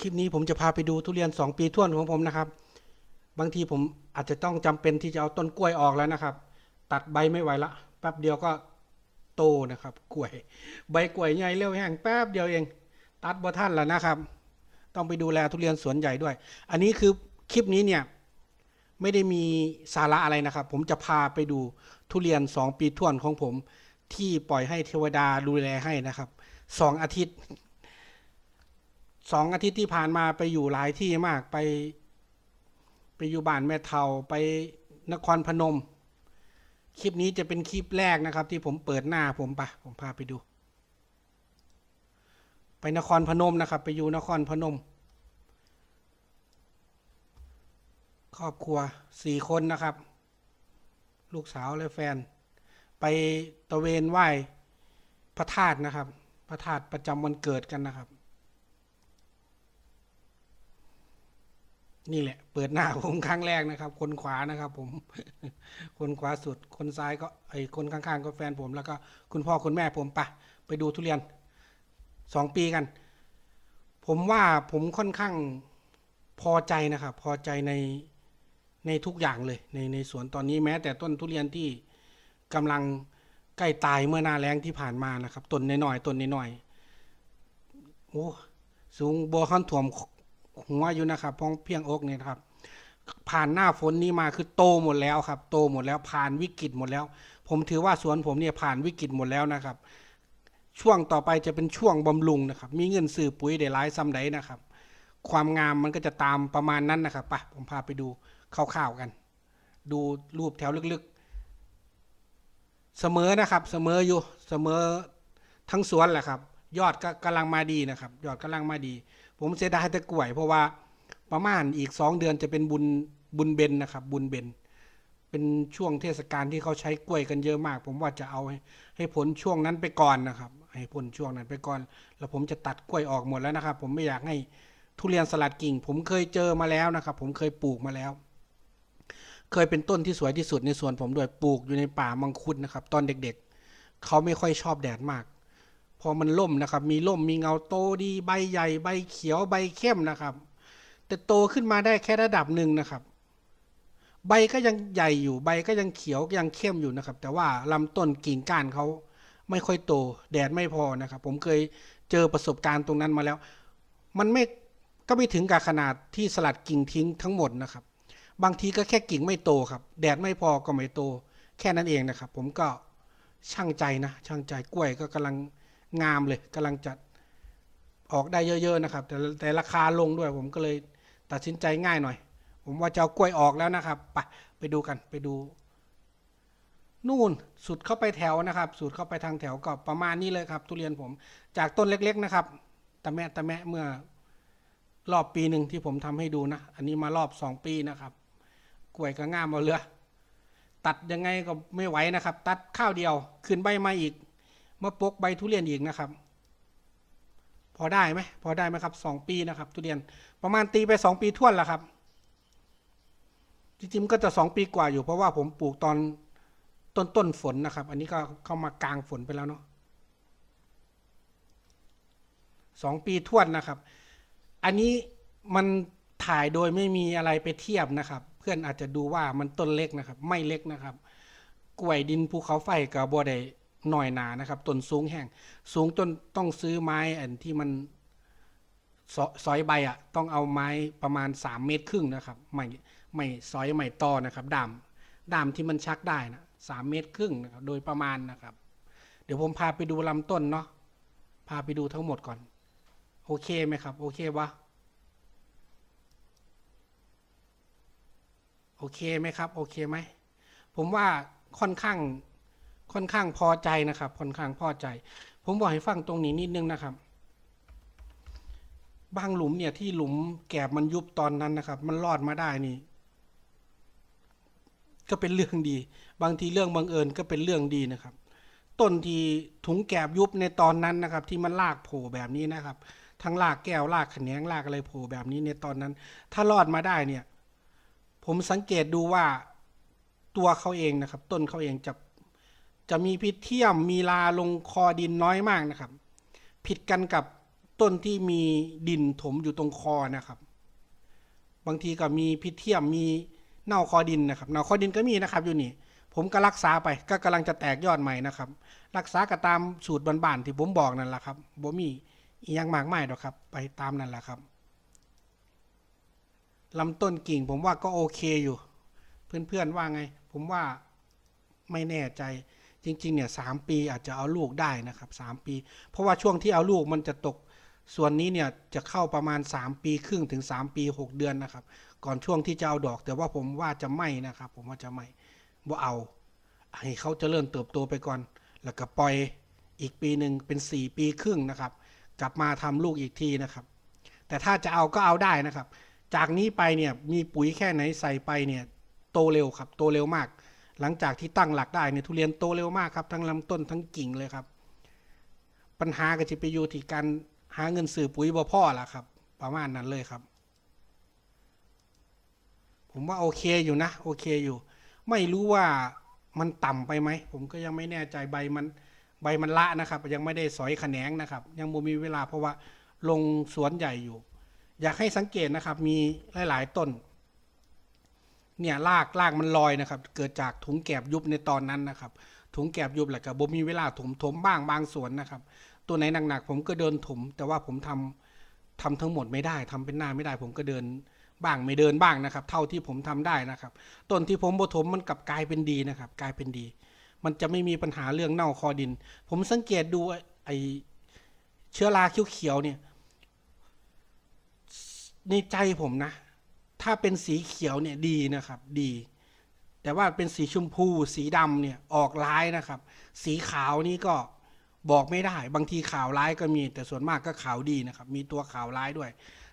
คลิปนี้ผมจะพาไปดูทุเรียน 2 ปีท่วนของผมนะครับ บางทีผมอาจจะต้องจำเป็นที่จะเอาต้นกล้วยออกแล้วนะครับ ตัดใบไม่ไหวละแป๊บเดียวก็โตนะครับ กล้วย ใบกล้วยใหญ่เร็วแห้งแป๊บเดียวเอง ตัดบ่ท่านแล้วนะครับ ต้องไปดูแลทุเรียนสวนใหญ่ด้วย อันนี้คือคลิปนี้เนี่ยไม่ได้มีสาระอะไรนะครับ ผมจะพาไปดูทุเรียน 2 ปีท่วนของผม ที่ปล่อยให้เทวดาดูแลให้นะครับสองอาทิตย์ สองอาทิตย์ที่ผ่านมาไปอยู่หลายที่มากไป ไปอยู่บ้านแม่เทาไปนครพนม คลิปนี้จะเป็นคลิปแรกนะครับ ที่ผมเปิดหน้าผมไปผมพาไปดู ไปนครพนมนะครับ ไปอยู่นครพนม ครอบครัวสี่คนนะครับ ลูกสาวและแฟน ไปตะเวนไหว้พระธาตุนะครับ พระธาตุประจำวันเกิดกันนะครับ นี่แหละ เปิดหน้าผมครั้งแรกนะครับ คนขวานะครับ ผม คนขวาสุด คนซ้ายก็ไอ้คนข้างๆ ก็แฟนผมแล้วก็คุณพ่อคุณแม่ผมปะไปดูทุเรียนสองปีกัน ผมว่าผมค่อนข้างพอใจนะครับ พอใจในในทุกอย่างเลย ในในสวนตอนนี้แม้ แต่ต้นทุเรียนที่กำลังใกล้ตายเมื่อหนาแล้งที่ผ่านมานะครับต้นน้อยๆต้นน้อยๆโอ้สูงบัวขั้นถ่วม หัวอยู่นะครับพองเพียงอกเนี่ยนะครับ ผ่านหน้าฝนนี้มาคือโตหมดแล้วครับ โตหมดแล้วผ่านวิกฤตหมดแล้ว ผมถือว่าสวนผมเนี่ยผ่านวิกฤตหมดแล้วนะครับ ช่วงต่อไปจะเป็นช่วงบำรุงนะครับ มีเงินซื้อปุ๋ยได้หลายซ้ำใดนะครับ ความงามมันก็จะตามประมาณนั้นนะครับไปผมพาไปดูคร่าวๆกัน ดูรูปแถวลึกๆ เสมอนะครับ เสมออยู่เสมอทั้งสวนแหละครับ ยอดก็กำลังมาดีนะครับ ยอดกำลังมาดี ผมเสียดายแต่กล้วย เพราะว่าประมาณอีกสองเดือนจะเป็นบุญบุญเบนนะครับ บุญเบน เป็นช่วงเทศกาลที่เขาใช้กล้วยกันเยอะมาก ผมว่าจะเอาให้ให้ผลช่วงนั้นไปก่อนนะครับ ให้ผลช่วงนั้นไปก่อน แล้วผมจะตัดกล้วยออกหมดแล้วนะครับ ผมไม่อยากให้ทุเรียนสลัดกิ่ง ผมเคยเจอมาแล้วนะครับ ผมเคยปลูกมาแล้ว เคยเป็นต้นที่สวยที่สุดในสวนผมด้วยปลูกอยู่ในป่ามังคุดนะครับ ตอนเด็ก ๆ เขาไม่ค่อยชอบแดดมาก พอมันล่มนะครับ มีล่มมีเงาโตดีใบใหญ่ใบเขียวใบเข้มนะครับ แต่โตขึ้นมาได้แค่ระดับหนึ่งนะครับ ใบก็ยังใหญ่อยู่ใบก็ยังเขียวยังเข้มอยู่นะครับ แต่ว่าลำต้นกิ่งก้านเขาไม่ค่อยโต แดดไม่พอนะครับ ผมเคยเจอประสบการณ์ตรงนั้นมาแล้ว มันไม่ก็ไม่ถึงกับขนาดที่สลัดกิ่งทิ้งทั้งหมดนะครับ บางทีก็แค่กิ่งไม่โตครับ แดดไม่พอก็ไม่โต แค่นั้นเองนะครับ ผมก็ช่างใจนะช่างใจกล้วยก็กำลัง งามเลยกำลังจะออกได้เยอะๆนะครับ แต่แต่ราคาลงด้วยผมก็เลยตัดสินใจง่ายหน่อย ผมว่าจะเอากล้วยออกแล้วนะครับไปไปดูกันไปดู นู่นสุดเข้าไปแถวนะครับ สุดเข้าไปทางแถวก็ประมาณนี้เลยครับ ทุเรียนผมจากต้นเล็ก ๆนะครับตะแมะตะแมะเมื่อรอบปีหนึ่งที่ผมทำให้ดูนะ อันนี้มารอบสองปีนะครับ กล้วยก็ง่ามเอาเรือ ตัดยังไงก็ไม่ไหวนะครับ ตัดข้าวเดียว ขึ้นใบมาอีก มาปกใบทุเรียนอีกนะครับ พอได้ไหมพอได้ไหมครับสองปีนะครับ ทุเรียนประมาณตีไปสองปีท่วนแล้วครับจริงๆมันก็จะสองปีกว่าอยู่เพราะว่าผมปลูกตอนต้นต้นฝนนะครับ อันนี้ก็เข้ามากลางฝนไปแล้วเนาะสองปีท่วนนะครับ อันนี้มันถ่ายโดยไม่มีอะไรไปเทียบนะครับ เพื่อนอาจจะดูว่ามันต้นเล็กนะครับ ไม่เล็กนะครับ กล้วยดินภูเขาไฟกับบัวได้ หน่อยหนานะครับต้นสูงแห้งสูงจนต้องซื้อไม้อันที่มันซออยใบอะ่ะต้องเอาไม้ประมาณสามเมตรครึ่งนะครับไม่ไม่ซอยไม่ต่อนะครับดามดามที่มันชักได้นะสามเมตรครึ่งนะครับโดยประมาณนะครับ เดี๋ยวผมพาไปดูลำต้นเนาะพาไปดูทั้งหมดก่อน โอเคไหมครับ โอเควะโอเคไหมครับ โอเคไหมผมว่าค่อนข้าง ค่อนข้างพอใจนะครับค่อนข้างพอใจ ผมบอกให้ฟังตรงนี้นิดนึงนะครับ บางหลุมเนี่ยที่หลุมแกบมันยุบตอนนั้นนะครับ มันรอดมาได้นี่ ก็เป็นเรื่องดี บางทีเรื่องบังเอิญก็เป็นเรื่องดีนะครับ ต้นที่ถุงแกบยุบในตอนนั้นนะครับ ที่มันลากโผล่แบบนี้นะครับ ทั้งลากแก้วลากแขนงลากอะไรโผล่แบบนี้ในตอนนั้น ถ้ารอดมาได้เนี่ย ผมสังเกตดูว่าตัวเขาเองนะครับ ต้นเขาเองจะ จะมีพิษเทียมมีลาลงคอดินน้อยมากนะครับ ผิดกันกับต้นที่มีดินถมอยู่ตรงคอนะครับ บางทีก็มีพิษเทียมมีเน่าคอดินนะครับเน่าคอดินก็มีนะครับอยู่นี่ผมก็รักษาไปก็กำลังจะแตกยอดใหม่นะครับ รักษาก็ตามสูตรบานๆที่ผมบอกนั่นแหละครับบ่มีอียังมากมายหรอกครับ ไปตามนั่นแหละครับลำต้นกิ่งผมว่าก็โอเคอยู่ เพื่อนๆว่าไง ผมว่าไม่แน่ใจ จริงๆเนี่ยสามปีอาจจะเอาลูกได้นะครับสามปี เพราะว่าช่วงที่เอาลูกมันจะตกส่วนนี้เนี่ยจะเข้าประมาณ 3 ปีครึ่งถึง 3 ปี 6 เดือนนะครับ ก่อนช่วงที่จะเอาดอก แต่ว่าผมว่าจะไม่นะครับ ผมว่าจะไม่ว่าเอา ให้เขาเจริญเติบโตไปก่อน แล้วก็ปล่อยอีกปีหนึ่งเป็น 4 ปีครึ่งนะครับ กลับมาทำลูกอีกทีนะครับ แต่ถ้าจะเอาก็เอาได้นะครับ จากนี้ไปเนี่ยมีปุ๋ยแค่ไหนใส่ไปเนี่ยโตเร็วครับ โตเร็วมาก หลังจากที่ตั้งหลักได้เนี่ยทุเรียนโตเร็วมากครับ ทั้งลำต้นทั้งกิ่งเลยครับ ปัญหาก็จะไปอยู่ที่การหาเงินซื้อปุ๋ยบ่พ่อละครับ ประมาณนั้นเลยครับ ผมว่าโอเคอยู่นะ โอเคอยู่ ไม่รู้ว่ามันต่ำไปไหม ผมก็ยังไม่แน่ใจใบมันใบมันละนะครับ ยังไม่ได้สอยแขนงนะครับ ยังบ่มีเวลาเพราะว่าลงสวนใหญ่อยู่ อยากให้สังเกตนะครับ มีหลาย ๆ ต้น เนี่ยรากรากมันลอยนะครับ เกิดจากถุงแกบยุบในตอนนั้นนะครับ ถุงแกบยุบแหละครับบ่มีเวลาถมถมบ้างบางส่วนนะครับ ตัวไหนหนักๆผมก็เดินถม แต่ว่าผมทำทำทั้งหมดไม่ได้ทำเป็นหน้าไม่ได้ ผมก็เดินบ้างไม่เดินบ้างนะครับ เท่าที่ผมทำได้นะครับต้นที่ผมบ่ถมมันกลับกลายเป็นดีนะครับ กลายเป็นดี มันจะไม่มีปัญหาเรื่องเน่าคอดิน ผมสังเกตดูไอเชื้อราเขียวๆเนี่ยในใจผมนะ ถ้าเป็นสีเขียวเนี่ยดีนะครับดี แต่ว่าเป็นสีชมพู สีดำเนี่ยออกร้ายนะครับ สีขาวนี่ก็บอกไม่ได้ บางทีขาวร้ายก็มี แต่ส่วนมากก็ขาวดีนะครับ มีตัวขาวร้ายด้วย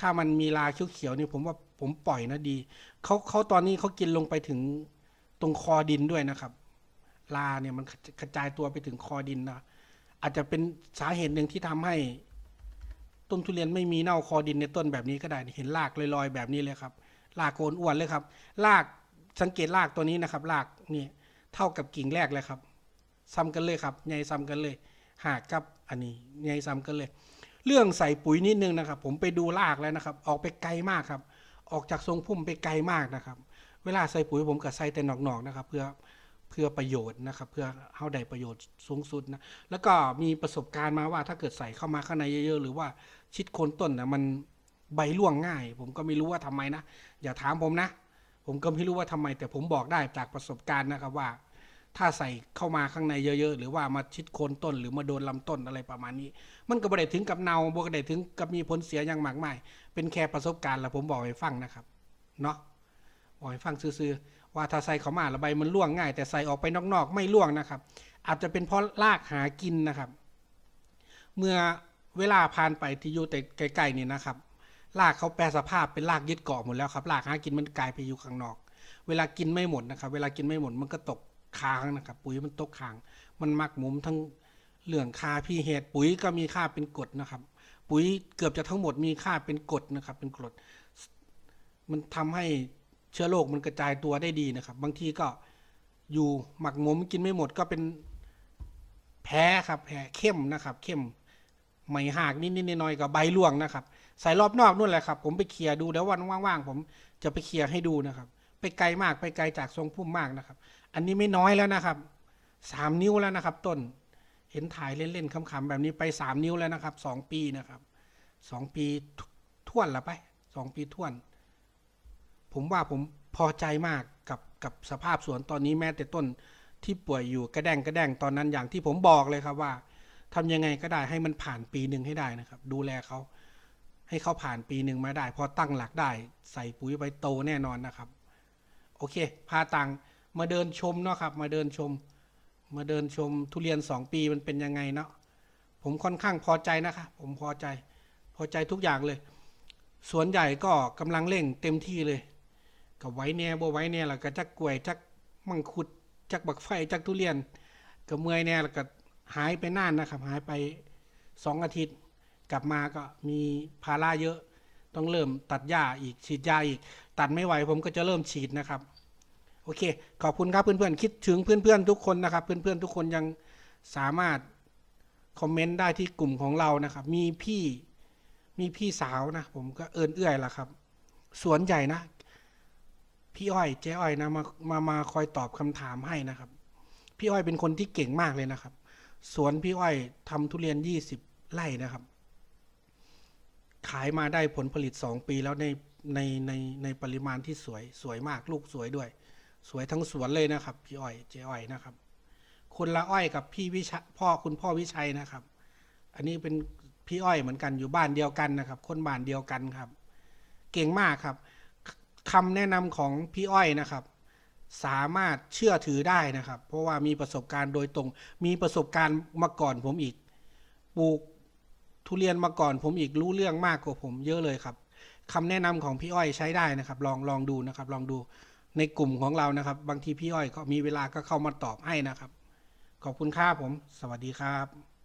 ถ้ามันมีลาเขียวๆนี่ผมว่าผมปล่อยนะดีเขาเขาตอนนี้เขากินลงไปถึงตรงคอดินด้วยนะครับ ลาเนี่ยมันกระจายตัวไปถึงคอดินนะอาจจะเป็นสาเหตุหนึ่งที่ทำให้ต้นทุเรียนไม่มีเน่าคอดินในต้นแบบนี้ก็ได้เห็นรากลอยๆแบบนี้เลยครับ รากโคนอ้วนเลยครับรากสังเกตรากตัวนี้นะครับรากนี่เท่ากับกิ่งแรกเลยครับ ซ้ำกันเลยครับใหญ่ซ้ำกันเลย หากกับอันนี้ใหญ่ซ้ำกันเลย เรื่องใส่ปุ๋ยนิดนึงนะครับ ผมไปดูรากแล้วนะครับ ออกไปไกลมากครับ ออกจากทรงพุ่มไปไกลมากนะครับ เวลาใส่ปุ๋ยผมก็ใส่แต่หนอกๆนะครับ เพื่อเพื่อประโยชน์นะครับ เพื่อเฮาได้ประโยชน์สูงสุดนะแล้วก็มีประสบการณ์มาว่าถ้าเกิดใส่เข้ามาข้างในเยอะๆ หรือว่าชิดโคนต้นนะมัน ใบร่วงง่าย ผมก็ไม่รู้ว่าทำไมนะ อย่าถามผมนะ ผมก็ไม่รู้ว่าทำไม แต่ผมบอกได้จากประสบการณ์นะครับว่า ถ้าใส่เข้ามาข้างในเยอะ ๆ หรือว่ามาชิดโคนต้น หรือมาโดนลำต้นอะไรประมาณนี้ มันก็บ่ได้ถึงกับเนาบ่ได้ถึงกับมีผลเสียอย่างมากมายเป็นแค่ประสบการณ์แล้วผมบอกให้ฟังนะครับเนาะบอกให้ฟังซื่อๆว่าถ้าใส่เข้ามาแล้วใบมันร่วงง่าย แต่ใส่ออกไปนอกๆ ไม่ร่วงนะครับ อาจจะเป็นเพราะรากหากินนะครับ เมื่อเวลาผ่านไปที่อยู่แต่ไกลๆนี่นะครับ รากเขาแปลสภาพเป็นรากยึดเกาะหมดแล้วครับรากหากินมันกลายไปอยู่ข้างนอก เวลากินไม่หมดนะครับ เวลากินไม่หมดมันก็ตกค้างนะครับ ปุ๋ยมันตกค้าง มันมักหมุมทั้งเรื่องค่าพีเฮดปุ๋ยก็มีค่าเป็นกรดนะครับ ปุ๋ยเกือบจะทั้งหมดมีค่าเป็นกรดนะครับ เป็นกรด มันทำให้เชื้อโรคมันกระจายตัวได้ดีนะครับ บางทีก็อยู่หมักหมมกินไม่หมดก็เป็นแพ้ครับแพ้เข้มนะครับ เข้มไม่หากนิดๆหน่อยๆกับใบร่วงนะครับ ใส่รอบนอกนู่นแหละครับ ผมไปเคลียร์ดูเดี๋ยววันว่างๆผมจะไปเคลียร์ให้ดูนะครับ ไปไกลมากไปไกลจากทรงพุ่มมากนะครับ อันนี้ไม่น้อยแล้วนะครับสามนิ้วแล้วนะครับ ต้นเห็นถ่ายเล่นๆขำๆแบบนี้ไปสามนิ้วแล้วนะครับสองปีนะครับสองปีท่วนละไปสองปีท่วน ผมว่าผมพอใจมากกับกับสภาพสวนตอนนี้แม้แต่ต้นที่ป่วยอยู่กระแดงกระแดงตอนนั้นอย่างที่ผมบอกเลยครับว่าทำยังไงก็ได้ให้มันผ่านปีหนึ่งให้ได้นะครับ ดูแลเขา ให้เขาผ่านปีหนึ่งมาได้ พอตั้งหลักได้ ใส่ปุ๋ยไปโตแน่นอนนะครับ โอเค พาตังมาเดินชมเนาะครับ มาเดินชม มาเดินชมทุเรียนสองปีมันเป็นยังไงเนาะผมค่อนข้างพอใจนะคะ ผมพอใจ พอใจทุกอย่างเลย สวนใหญ่ก็กำลังเร่งเต็มที่เลย กับไว้แน่บ่ไว้แน่แล้วก็จักกล้วยจักมังคุดจักบักไฟจักทุเรียนก็เมื่อยแน่แล้วก็หายไปนานนะครับ หายไปสองอาทิตย์ กลับมาก็มีภาระเยอะ ต้องเริ่มตัดหญ้าอีกฉีดยาอีก ตัดไม่ไหวผมก็จะเริ่มฉีดนะครับ โอเค ขอบคุณครับเพื่อนๆ คิดถึงเพื่อนๆทุกคนนะครับ เพื่อนๆทุกคนยังสามารถคอมเมนต์ได้ที่กลุ่มของเรานะครับ มีพี่มีพี่สาวนะ ผมก็เอินเอื้อยละครับ สวนใหญ่นะ พี่อ้อยเจ๊อ้อยนะมามามาคอยตอบคำถามให้นะครับ พี่อ้อยเป็นคนที่เก่งมากเลยนะครับ สวนพี่อ้อยทำทุเรียนยี่สิบไร่นะครับ ขายมาได้ผลผลิตสองปีแล้วในในในในปริมาณที่สวยสวยมากลูกสวยด้วย สวยทั้งสวนเลยนะครับ พี่อ้อยเจ๊อ้อยนะครับ คุณละอ้อยกับพี่วิชาพ่อคุณพ่อวิชัยนะครับ อันนี้เป็นพี่อ้อยเหมือนกันอยู่บ้านเดียวกันนะครับ คนบ้านเดียวกันครับ เก่งมากครับคำแนะนำของพี่อ้อยนะครับ สามารถเชื่อถือได้นะครับ เพราะว่ามีประสบการณ์โดยตรง มีประสบการณ์มาก่อนผมอีก ปลูก ทุเรียนมาก่อนผมอีกรู้เรื่องมากกว่าผมเยอะเลยครับคำแนะนำของพี่อ้อยใช้ได้นะครับ ลองลองดูนะครับ ลองดูในกลุ่มของเรานะครับ บางทีพี่อ้อยก็มีเวลาก็เข้ามาตอบให้นะครับ ขอบคุณครับผม สวัสดีครับ